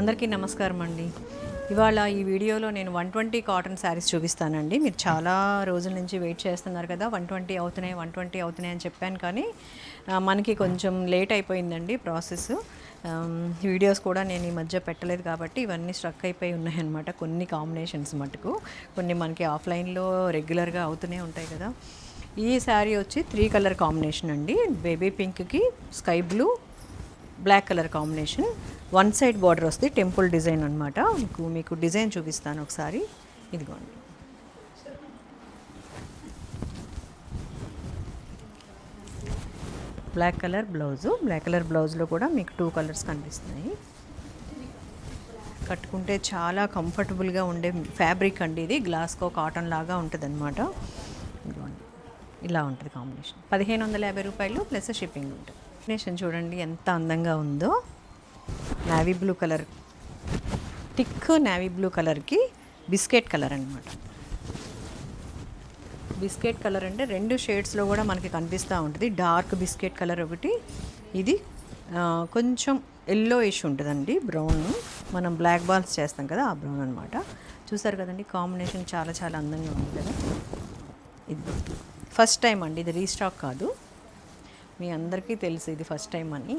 అందరికీ నమస్కారం అండి ఇవాళ ఈ వీడియోలో నేను వన్ ట్వంటీ కాటన్ శారీస్ చూపిస్తానండి. మీరు చాలా రోజుల నుంచి వెయిట్ చేస్తున్నారు కదా వన్ ట్వంటీ అవుతున్నాయి వన్ ట్వంటీ అవుతున్నాయి అని చెప్పాను కానీ మనకి కొంచెం లేట్ అయిపోయిందండి ప్రాసెస్. వీడియోస్ కూడా నేను ఈ మధ్య పెట్టలేదు కాబట్టి ఇవన్నీ స్ట్రక్ అయిపోయి ఉన్నాయన్నమాట. కొన్ని కాంబినేషన్స్ మటుకు. కొన్ని మనకి ఆఫ్లైన్లో రెగ్యులర్గా అవుతూనే ఉంటాయి కదా. ఈ శారీ వచ్చి త్రీ కలర్ కాంబినేషన్ అండి. బేబీ పింక్కి sky blue black colour combination. One side border వస్తుంది టెంపుల్ డిజైన్ అనమాట మీకు మీకు డిజైన్ చూపిస్తాను ఒకసారి. ఇదిగోండి. Black colour blouse. Black colour బ్లౌజ్లో కూడా మీకు టూ కలర్స్ కనిపిస్తున్నాయి. కట్టుకుంటే చాలా కంఫర్టబుల్గా ఉండే ఫ్యాబ్రిక్ అండి ఇది. గ్లాస్కో కాటన్ లాగా ఉంటుంది అనమాట ఇదిగోండి. ఇలా ఉంటుంది కాంబినేషన్. పదిహేను వందల యాభై రూపాయలు ప్లస్ షిప్పింగ్ ఉంటుంది. కాంబినేషన్ చూడండి ఎంత అందంగా ఉందో. Navy blue colour tick navy blue కలర్కి బిస్కెట్ కలర్ అనమాట బిస్కెట్ కలర్ అంటే రెండు షేడ్స్లో కూడా మనకి కనిపిస్తూ ఉంటుంది. డార్క్ బిస్కెట్ కలర్ ఒకటి ఇది కొంచెం ఎల్లో ఇష్ ఉంటుందండి బ్రౌన్ మనం బ్లాక్ బాల్స్ చేస్తాం కదా ఆ బ్రౌన్ అనమాట చూసారు కదండి కాంబినేషన్ చాలా చాలా అందంగా ఉంది కదా. ఇది ఫస్ట్ టైం అండి ఇది రీస్టాక్ కాదు. మీ అందరికీ తెలుసు ఇది ఫస్ట్ టైం అని.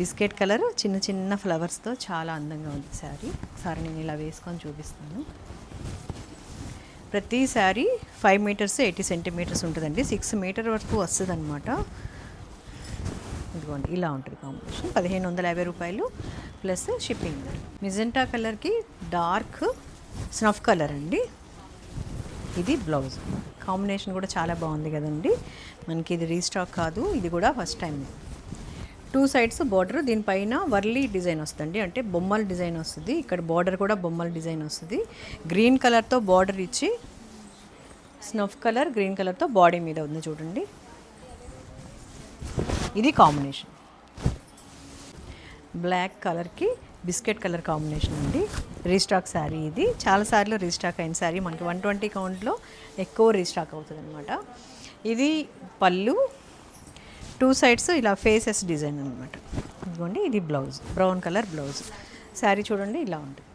బిస్కెట్ కలర్ చిన్న చిన్న ఫ్లవర్స్తో చాలా అందంగా ఉంది శారీ. ఒకసారి నేను ఇలా వేసుకొని చూపిస్తాను. ప్రతి sari five metres eighty centimetres ఉంటుందండి. సిక్స్ మీటర్ వరకు వస్తుంది అనమాట ఇదిగోండి ఇలా ఉంటుంది కాంబినేషన్ పదిహేను వందల యాభై రూపాయలు ప్లస్ షిప్పింగ్ మిజెంటా కలర్కి డార్క్ స్నఫ్ కలర్ అండి. ఇది బ్లౌజ్ కాంబినేషన్ కూడా చాలా బాగుంది కదండి. మనకి ఇది రీస్టాక్ కాదు ఇది కూడా first time. Two sides border దీనిపైన వర్లీ డిజైన్ వస్తుంది అంటే బొమ్మల డిజైన్ వస్తుంది. ఇక్కడ బార్డర్ కూడా బొమ్మల డిజైన్ వస్తుంది. గ్రీన్ కలర్తో బార్డర్ ఇచ్చి స్నఫ్ కలర్ గ్రీన్ కలర్తో బాడీ మీద ఉంది చూడండి. ఇది కాంబినేషన్. బ్లాక్ కలర్కి బిస్కెట్ కలర్ కాంబినేషన్ అండి. రీస్టాక్ శారీ ఇది. చాలాసార్లు రీస్టాక్ అయిన శారీ. మనకి వన్ ట్వంటీ కౌంట్లో ఎక్కువ రీస్టాక్ అవుతుంది అనమాట ఇది పళ్ళు టూ సైడ్స్ ఇలా ఫేసెస్ డిజైన్ అనమాట ఇదిగోండి ఇది blouse. Brown colour blouse. Sari చూడండి ఇలా ఉంటుంది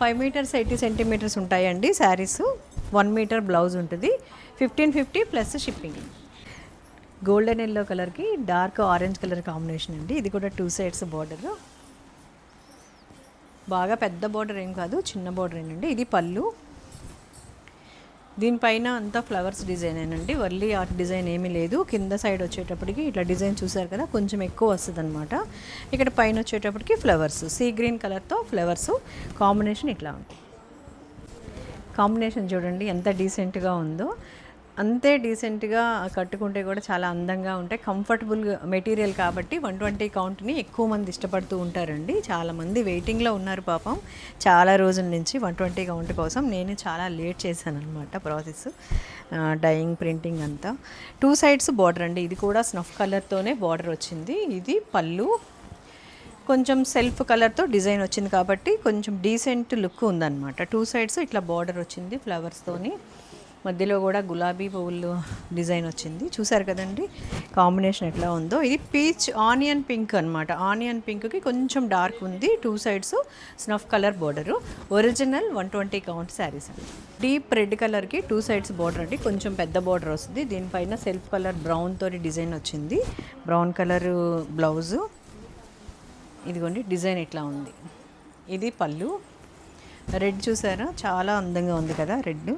ఫైవ్ మీటర్స్ ఎయిటీ సెంటీమీటర్స్ ఉంటాయండి శారీస్. వన్ మీటర్ బ్లౌజ్ ఉంటుంది. Fifteen fifty plus shipping. Golden yellow కలర్కి డార్క్ ఆరెంజ్ కలర్ కాంబినేషన్ అండి. ఇది కూడా టూ సైడ్స్ బార్డర్. బాగా పెద్ద బోర్డర్ ఏం కాదు చిన్న బోర్డర్ ఏంటండి ఇది పళ్ళు. దీనిపైన అంతా ఫ్లవర్స్ డిజైన్ ఏనండి. వర్లీ ఆర్ట్ డిజైన్ ఏమీ లేదు. కింద సైడ్ వచ్చేటప్పటికి ఇట్లా డిజైన్ చూసారు కదా కొంచెం ఎక్కువ వస్తుంది అనమాట ఇక్కడ పైన వచ్చేటప్పటికి ఫ్లవర్స్ సీ గ్రీన్ కలర్తో ఫ్లవర్స్ కాంబినేషన్ ఇట్లా ఉంటుంది కాంబినేషన్ చూడండి ఎంత డీసెంట్గా ఉందో. అంతే డీసెంట్గా కట్టుకుంటే కూడా చాలా అందంగా ఉంటాయి. కంఫర్టబుల్ మెటీరియల్ కాబట్టి వన్ ట్వంటీ కౌంట్ని ఎక్కువ మంది ఇష్టపడుతూ ఉంటారండి. చాలామంది వెయిటింగ్లో ఉన్నారు పాపం. చాలా రోజుల నుంచి వన్ ట్వంటీ కౌంట్ కోసం నేను చాలా లేట్ చేశాను అనమాట ప్రాసెస్ డైయింగ్ ప్రింటింగ్ అంతా. టూ సైడ్స్ బార్డర్ అండి. ఇది కూడా స్నఫ్ కలర్తోనే బార్డర్ వచ్చింది. ఇది పళ్ళు. కొంచెం సెల్ఫ్ కలర్తో డిజైన్ వచ్చింది కాబట్టి కొంచెం డీసెంట్ లుక్ ఉందన్నమాట. టూ సైడ్స్ ఇట్లా బార్డర్ వచ్చింది ఫ్లవర్స్తోని. మధ్యలో కూడా గులాబీ పువ్వులు డిజైన్ వచ్చింది. చూసారు కదండి? కాంబినేషన్ ఎట్లా ఉందో. ఇది పీచ్ ఆనియన్ పింక్ అనమాట ఆనియన్ పింక్కి కొంచెం డార్క్ ఉంది. Two sides snuff colour border. Original one twenty count saris అండి. డీప్ రెడ్ కలర్కి టూ సైడ్స్ బార్డర్ అండి. కొంచెం పెద్ద బార్డర్ వస్తుంది. దీనిపైన సెల్ఫ్ కలర్ బ్రౌన్ తోటి డిజైన్ వచ్చింది. Brown colour blouse. ఇదిగోండి డిజైన్ ఇట్లా ఉంది. ఇది పళ్ళు. రెడ్ చూసారా? చాలా అందంగా ఉంది కదా రెడ్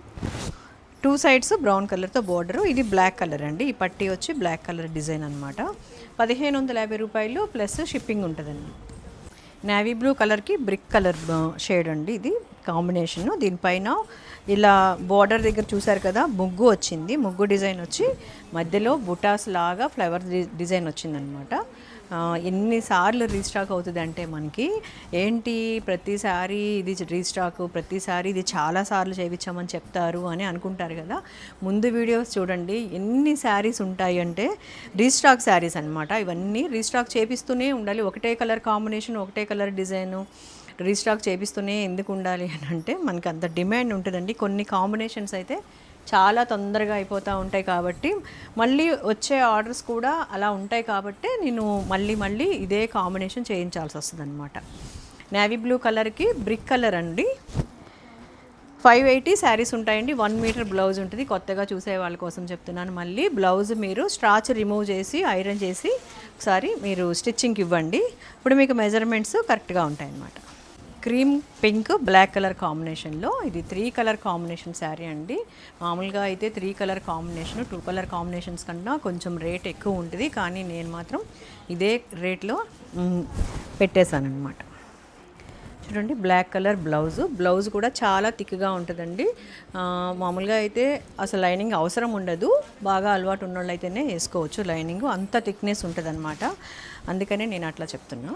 టూ సైడ్స్ బ్రౌన్ కలర్తో బార్డరు. ఇది బ్లాక్ కలర్ అండి. ఈ పట్టీ వచ్చి బ్లాక్ కలర్ డిజైన్ అనమాట పదిహేను వందల యాభై రూపాయలు ప్లస్ షిప్పింగ్ ఉంటుందండి. నేవీ బ్లూ కలర్కి బ్రిక్ కలర్ షేడ్ అండి ఇది. కాంబినేషన్ దీనిపైన ఇలా బార్డర్ దగ్గర చూసారు కదా ముగ్గు వచ్చింది. ముగ్గు డిజైన్ వచ్చి మధ్యలో బుటాస్ లాగా ఫ్లవర్ డిజైన్ వచ్చిందనమాట ఎన్నిసార్లు రీస్టాక్ అవుతుంది అంటే మనకి ఏంటి ప్రతిసారి ఇది రీస్టాక్ ప్రతిసారి ఇది చాలా సార్లు చేయించామని చెప్తారు అని అనుకుంటారు కదా. ముందు వీడియోస్ చూడండి. ఎన్ని శారీస్ ఉంటాయి అంటే రీస్టాక్ శారీస్ అనమాట ఇవన్నీ రీస్టాక్ చేపిస్తూనే ఉండాలి. ఒకటే కలర్ కాంబినేషన్ ఒకటే కలర్ డిజైను రీస్టాక్ చేపిస్తూనే ఎందుకు ఉండాలి అని అంటే మనకి అంత డిమాండ్ ఉంటుందండి. కొన్ని కాంబినేషన్స్ అయితే చాలా తొందరగా అయిపోతూ ఉంటాయి కాబట్టి మళ్ళీ వచ్చే ఆర్డర్స్ కూడా అలా ఉంటాయి కాబట్టి నేను మళ్ళీ మళ్ళీ ఇదే కాంబినేషన్ చేయించాల్సి వస్తుంది అనమాట నేవీ బ్లూ కలర్కి బ్రిక్ కలర్ అండి. ఫైవ్ ఎయిటీ శారీస్ ఉంటాయండి వన్ మీటర్ బ్లౌజ్ ఉంటుంది. కొత్తగా చూసే వాళ్ళ కోసం చెప్తున్నాను మళ్ళీ. బ్లౌజ్ మీరు స్ట్రాచ్ రిమూవ్ చేసి ఐరన్ చేసి ఒకసారి మీరు స్టిచ్చింగ్కి ఇవ్వండి. ఇప్పుడు మీకు మెజర్మెంట్స్ కరెక్ట్గా ఉంటాయి అన్నమాట క్రీమ్ పింక్ బ్లాక్ కలర్ కాంబినేషన్లో. ఇది త్రీ కలర్ కాంబినేషన్ శారీ అండి. మామూలుగా అయితే three colour combination two colour combinations కన్నా కొంచెం రేట్ ఎక్కువ ఉంటుంది. కానీ నేను మాత్రం ఇదే రేట్లో పెట్టేశాను అనమాట చూడండి బ్లాక్ కలర్ బ్లౌజ్. బ్లౌజ్ కూడా చాలా థిక్గా ఉంటుందండి. మామూలుగా అయితే అసలు లైనింగ్ అవసరం ఉండదు. బాగా అలవాటు ఉన్నోళ్ళు అయితేనే వేసుకోవచ్చు లైనింగ్. అంత థిక్నెస్ ఉంటుంది అందుకనే నేను అట్లా చెప్తున్నా.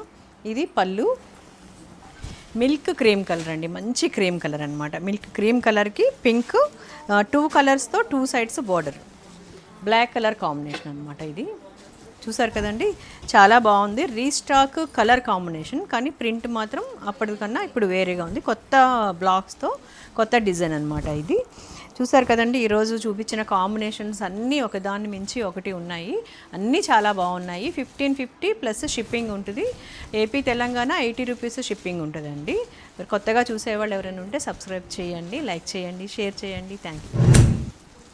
ఇది పళ్ళు మిల్క్ క్రీమ్ కలర్ అండి మంచి క్రీమ్ కలర్ అనమాట మిల్క్ క్రీమ్ కలర్కి పింక్ టూ కలర్స్తో two sides border. Black colour combination అనమాట ఇది. చూసారు కదండి చాలా బాగుంది. రీస్టాక్ కలర్ కాంబినేషన్ కానీ ప్రింట్ మాత్రం అప్పటికన్నా ఇప్పుడు వేరేగా ఉంది. కొత్త బ్లాక్స్తో కొత్త డిజైన్ అనమాట ఇది. చూసారు కదండి ఈరోజు చూపించిన కాంబినేషన్స్ అన్నీ ఒకదాన్ని మించి ఒకటి ఉన్నాయి. అన్నీ చాలా బాగున్నాయి. ఫిఫ్టీన్ ఫిఫ్టీ ప్లస్ షిప్పింగ్ ఉంటుంది. AP Telangana eighty rupees shipping ఉంటుందండి. కొత్తగా చూసేవాళ్ళు ఎవరైనా ఉంటే సబ్స్క్రైబ్ చేయండి లైక్ చేయండి షేర్ చేయండి. Thank you